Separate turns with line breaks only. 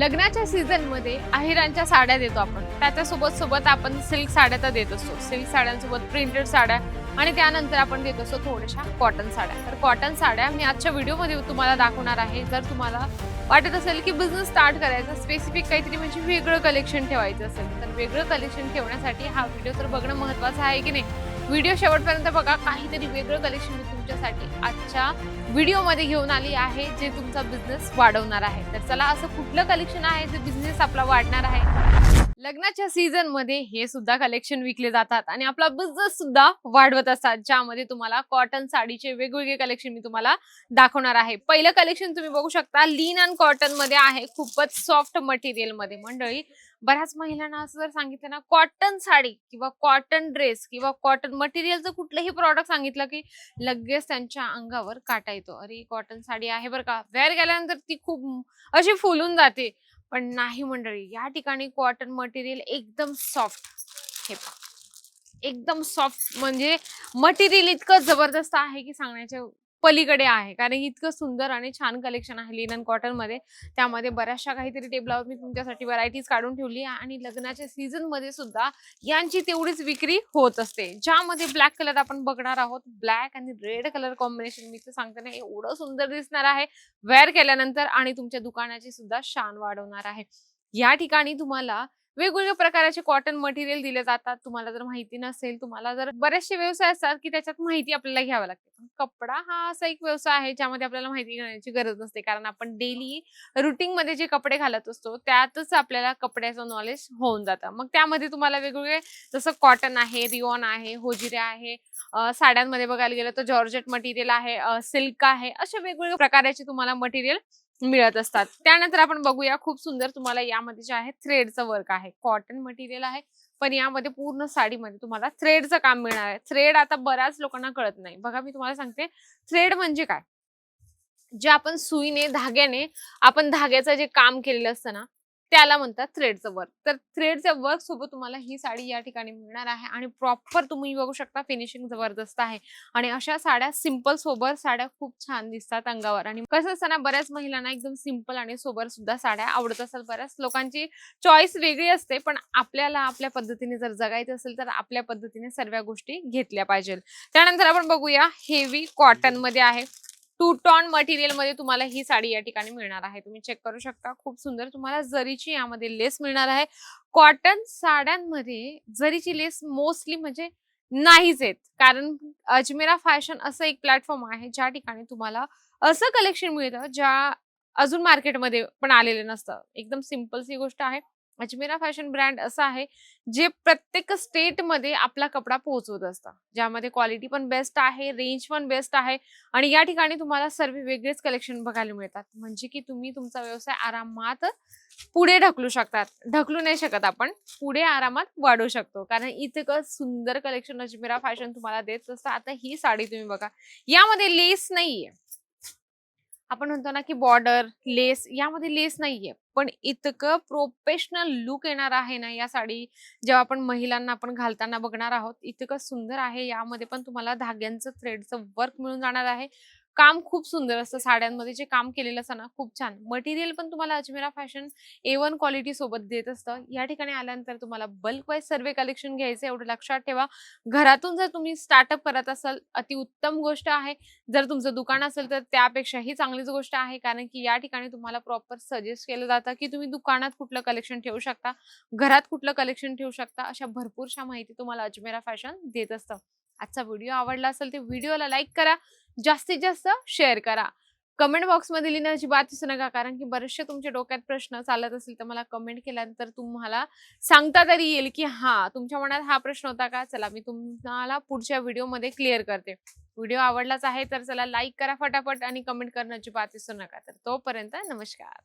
लग्नाच्या सीझनमध्ये अहिरांच्या साड्या देतो आपण. त्याच्यासोबत सोबत आपण सिल्क साड्या तर देत असतो. सिल्क साड्यांसोबत प्रिंटेड साड्या आणि त्यानंतर आपण देत असतो थोड्याशा कॉटन साड्या. तर कॉटन साड्या मी आजच्या व्हिडिओमध्ये तुम्हाला दाखवणार आहे. जर तुम्हाला वाटत असेल की बिझनेस स्टार्ट करायचा स्पेसिफिक काहीतरी म्हणजे वेगळं कलेक्शन ठेवायचं असेल तर वेगळं कलेक्शन ठेवण्यासाठी हा व्हिडिओ तर बघणं महत्वाचं आहे की नाही? व्हिडिओ शेवटपर्यंत बघा काहीतरी वेगळं कलेक्शन मी तुमच्यासाठी आजच्या व्हिडिओमध्ये घेऊन आली आहे जे तुमचा बिझनेस वाढवणार आहे. तर चला असं कुठलं कलेक्शन आहे जे बिझनेस आपला वाढणार आहे? लग्नाच्या सीझनमध्ये हे सुद्धा कलेक्शन विकले जातात आणि आपला बिझनेस सुद्धा वाढवत असतात ज्यामध्ये तुम्हाला कॉटन साडीचे वेगवेगळे कलेक्शन मी तुम्हाला दाखवणार आहे. पहिलं कलेक्शन तुम्ही बघू शकता लीन अँड कॉटनमध्ये आहे खूपच सॉफ्ट मटेरियलमध्ये. मंडळी बऱ्याच महिलांना असं जर सांगितलं ना कॉटन साडी किंवा कॉटन ड्रेस किंवा कॉटन मटेरियलचं कुठलंही प्रॉडक्ट सांगितलं की लगेच त्यांच्या अंगावर काटा येतो. अरे कॉटन साडी आहे बरं का? वेअर गेल्यानंतर ती खूप अशी फुलून जाते. पण नाही मंडळी या ठिकाणी कॉटन मटेरियल एकदम सॉफ्ट हे एकदम सॉफ्ट म्हणजे मटेरियल इतकं जबरदस्त आहे की सांगण्याच्या पलीकडे आहे. कारण इतकं सुंदर आणि छान कलेक्शन आहे लिनन कॉटनमध्ये. त्यामध्ये बऱ्याचशा काहीतरी टेबलावर मी तुमच्यासाठी व्हरायटीज काढून ठेवली आहे आणि लग्नाच्या सीझनमध्ये सुद्धा यांची तेवढीच विक्री होत असते. ज्यामध्ये ब्लॅक कलर आपण बघणार आहोत. ब्लॅक आणि रेड कलर कॉम्बिनेशन मी तर सांगते ना एवढं सुंदर दिसणार आहे. वेअर केल्यानंतर आणि तुमच्या दुकानाची सुद्धा शान वाढवणार आहे. या ठिकाणी तुम्हाला वेगवेगळ्या प्रकारचे कॉटन मटेरियल दिले जातात. तुम्हाला जर माहिती नसेल तुम्हाला जर बरेचसे व्यवसाय असतात की त्याच्यात माहिती आपल्याला घ्यावी लागते. पण कपडा हा असा एक व्यवसाय आहे ज्यामध्ये आपल्याला माहिती घेण्याची गरज नसते. कारण आपण डेली रुटीन मध्ये जे कपडे घालत असतो त्यातच आपल्याला कपड्याचं नॉलेज होऊन जातं. मग त्यामध्ये तुम्हाला वेगवेगळे जसं कॉटन आहे रिओन आहे होजिरे आहे साड्यांमध्ये बघायला गेलं तर जॉर्जेट मटेरियल आहे सिल्क आहे अशा वेगवेगळ्या प्रकारचे तुम्हाला मटेरियल मिळत असतात. त्यानंतर आपण बघूया खूप सुंदर तुम्हाला यामध्ये जे आहे थ्रेडचं वर्क आहे. कॉटन मटेरियल आहे. पण यामध्ये पूर्ण साडीमध्ये तुम्हाला थ्रेडचं काम मिळणार आहे. थ्रेड आता बऱ्याच लोकांना कळत नाही. बघा मी तुम्हाला सांगते. थ्रेड म्हणजे काय? जे आपण सुईने धाग्याने आपण धाग्याचं जे काम केलेलं असतं ना त्याला म्हणतात थ्रेडचं वर्क तर थ्रेडच्या वर्क सोबत तुम्हाला ही साडी या ठिकाणी मिळणार आहे आणि प्रॉपर तुम्ही बघू शकता फिनिशिंग जबरदस्त आहे. आणि अशा साड्या सिंपल सोबर साड्या खूप छान दिसतात अंगावर. आणि कसं असतं ना बऱ्याच महिलांना एकदम सिंपल आणि सोबर सुद्धा साड्या आवडत असतात. बऱ्याच लोकांची चॉईस वेगळी असते पण आपल्याला आपल्या पद्धतीने जर जगायचं असेल तर आपल्या पद्धतीने सर्व गोष्टी घेतल्या पाहिजे त्यानंतर आपण बघूया हेवी कॉटनमध्ये आहे. टू टॉन मटेरियलमध्ये तुम्हाला ही साडी या ठिकाणी मिळणार आहे. तुम्ही चेक करू शकता. खूप सुंदर तुम्हाला जरीची यामध्ये लेस मिळणार आहे. कॉटन साड्यांमध्ये जरीची लेस मोस्टली म्हणजे नाहीच आहेत. कारण अजमेरा फॅशन असं एक प्लॅटफॉर्म आहे ज्या ठिकाणी तुम्हाला असं कलेक्शन मिळतं ज्या अजून मार्केटमध्ये पण आलेलं नसतं. एकदम सिंपल सी गोष्ट आहे. अजमेरा फॅशन ब्रँड असं आहे जे प्रत्येक स्टेटमध्ये आपला कपडा पोहोचवत असतं. ज्यामध्ये क्वालिटी पण बेस्ट आहे रेंज पण बेस्ट आहे आणि या ठिकाणी तुम्हाला सर्व वेगळेच कलेक्शन बघायला मिळतात. म्हणजे की तुम्ही तुमचा व्यवसाय आरामात पुढे ढकलू शकतात. ढकलू नाही शकत आपण पुढे आरामात वाढवू शकतो. कारण इतकं सुंदर कलेक्शन अजमेरा फॅशन तुम्हाला देत असतं. आता ही साडी तुम्ही बघा. यामध्ये लेस नाहीये. आपण म्हणतो ना की बॉर्डर लेस यामध्ये लेस नाहीये. पण इतकं प्रोफेशनल लुक येणार आहे ना या साडी जेव्हा आपण महिलांना आपण घालताना बघणार आहोत इतकं सुंदर आहे. यामध्ये पण तुम्हाला धाग्यांचं थ्रेडचं वर्क मिळून जाणार आहे. काम खूप सुंदर असतं. साड्यांमध्ये जे काम केलेलं असतं ना खूप छान. मटेरियल पण तुम्हाला Ajmera fashion A one quality सोबत देत असतं. या ठिकाणी आल्यानंतर तुम्हाला बल्क वाईज सर्वे कलेक्शन घ्यायचं एवढं लक्षात ठेवा. घरातून जर तुम्ही स्टार्टअप करत असाल अतिउत्तम गोष्ट आहे. जर तुमचं दुकान असेल तर त्यापेक्षाही चांगलीच गोष्ट आहे. कारण की या ठिकाणी तुम्हाला प्रॉपर सजेस्ट केलं जातं की तुम्ही दुकानात कुठलं कलेक्शन ठेवू शकता घरात कुठलं कलेक्शन ठेवू शकता अशा भरपूरशा माहिती तुम्हाला अजमेरा फॅशन देत असतं. आजचा व्हिडिओ आवडला असेल तर व्हिडिओला लाईक करा जास्तीत जास्त शेअर करा. कमेंट बॉक्समध्ये लिहिणं अजिबात विसरू नका कारण की बरेचसे तुमच्या डोक्यात प्रश्न चालत असेल तर मला कमेंट केल्यानंतर तुम्हाला सांगता तरी येईल की हा तुमच्या मनात हा प्रश्न होता का? चला मी तुम्हाला पुढच्या व्हिडिओमध्ये क्लिअर करते. व्हिडिओ आवडलाच आहे तर चला लाईक करा फटाफट आणि कमेंट करणं अजिबात विसरू नका. तर तोपर्यंत नमस्कार.